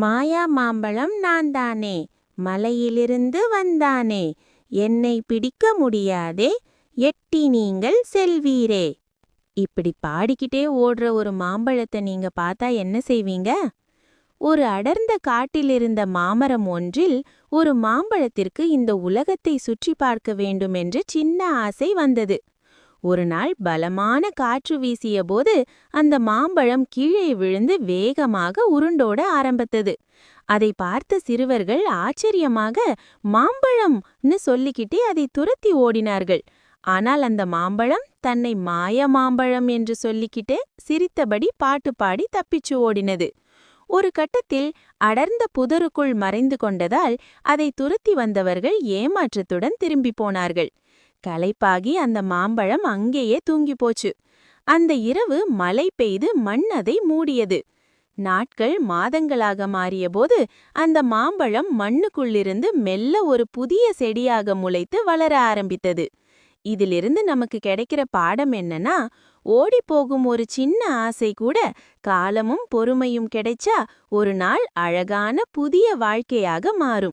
மாயா மாம்பழம் நான் தானே மலையிலிருந்து வந்தானே? என்னை பிடிக்க முடியாதே? எட்டி நீங்கள் செல்வீரே. இப்படி பாடிக்கிட்டே ஓடுற ஒரு மாம்பழத்தை நீங்க பார்த்தா என்ன செய்வீங்க? ஒரு அடர்ந்த காட்டிலிருந்த மாமரம் ஒன்றில் ஒரு மாம்பழத்திற்கு இந்த உலகத்தை சுற்றி பார்க்க வேண்டுமென்று சின்ன ஆசை வந்தது. ஒரு நாள் பலமான காற்று வீசிய போது அந்த மாம்பழம் கீழே விழுந்து வேகமாக உருண்டோட ஆரம்பித்தது. அதை பார்த்த சிறுவர்கள் ஆச்சரியமாக மாம்பழம்னு சொல்லிக்கிட்டே அதை துரத்தி ஓடினார்கள். ஆனால் அந்த மாம்பழம் தன்னை மாய மாம்பழம் என்று சொல்லிக்கிட்டே சிரித்தபடி பாட்டு பாடி தப்பிச்சு ஓடினது. ஒரு கட்டத்தில் அடர்ந்த புதருக்குள் மறைந்து கொண்டதால் அதை துரத்தி வந்தவர்கள் ஏமாற்றத்துடன் திரும்பி போனார்கள். களைப்பாகி அந்த மாம்பழம் அங்கேயே தூங்கி போச்சு. அந்த இரவு மழை பெய்து மண் அதை மூடியது. நாட்கள் மாதங்களாக மாறியபோது அந்த மாம்பழம் மண்ணுக்குள்ளிருந்து மெல்ல ஒரு புதிய செடியாக முளைத்து வளர ஆரம்பித்தது. இதிலிருந்து நமக்கு கிடைக்கிற பாடம் என்னன்னா ஓடி போகும் ஒரு சின்ன ஆசை கூட காலமும் பொறுமையும் கிடைச்சா ஒரு நாள் அழகான புதிய வாழ்க்கையாக மாறும்.